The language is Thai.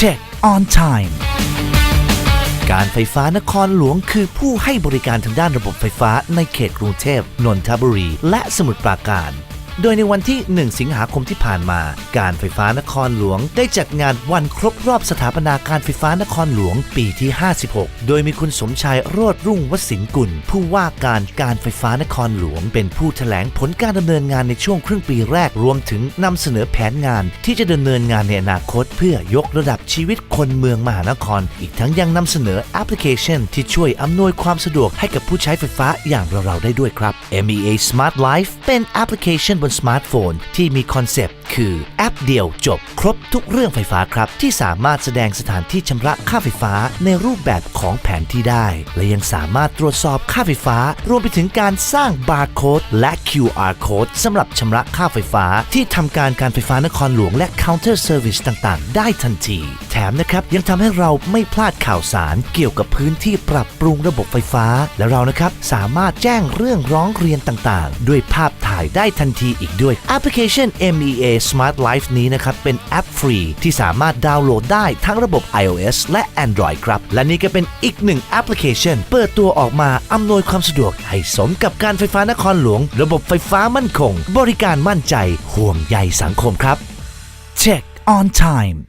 Check on time การไฟฟ้านครหลวงคือผู้ให้บริการทางด้านระบบไฟฟ้าในเขตกรุงเทพ นนทบุรี และสมุทรปราการ โดยในวันที่ 1 สิงหาคมที่ผ่านมา การไฟฟ้านครหลวง ได้จัดงานวันครบรอบสถาปนาการไฟฟ้านครหลวงปีที่ 56 โดยมีคุณสมชายโรดรุ่งวสินกุล ผู้ว่าการการไฟฟ้านครหลวง เป็นผู้แถลงผลการดำเนินงานในช่วงครึ่งปีแรกรวมถึงนำเสนอแผนงานที่จะดำเนินงานในอนาคต เพื่อยกระดับชีวิตคนเมืองมหานคร อีกทั้งยังนำเสนอแอปพลิเคชัน ที่ช่วยอำนวยความสะดวกให้กับผู้ใช้ไฟฟ้าอย่างเราๆได้ด้วยครับ MEA Smart Life เป็นแอปพลิเคชันบนสมาร์ทโฟนที่มีคอนเซปต์คือแอปเดียวจบครบทุกเรื่องไฟฟ้าครับ ที่สามารถแสดงสถานที่ชำระค่าไฟฟ้าในรูปแบบของแผนที่ได้ และยังสามารถตรวจสอบค่าไฟฟ้า รวมไปถึงการสร้างบาร์โค้ดและ QR Code สำหรับชำระค่าไฟฟ้า ที่ทำการการไฟฟ้านครหลวงและ Counter Service ต่าง ๆ ได้ทันที แถมนะครับยังทำให้เราไม่พลาดข่าวสารเกี่ยวกับพื้นที่ปรับปรุงระบบไฟฟ้า และเรานะครับสามารถแจ้งเรื่องร้องเรียนต่าง ๆ ด้วยภาพถ่ายได้ทันทีอีกด้วยแอปพลิเคชัน MEA Smart Life นี้นะครับ เป็นแอปฟรีที่สามารถดาวน์โหลดได้ทั้งระบบ iOS และ Android ครับ และนี่ก็เป็นอีกหนึ่งแอปพลิเคชัน เปิดตัวออกมาอำนวยความสะดวก ให้สมกับการไฟฟ้านครหลวง ระบบไฟฟ้ามั่นคง บริการมั่นใจ ห่วงใยสังคมครับ Check on time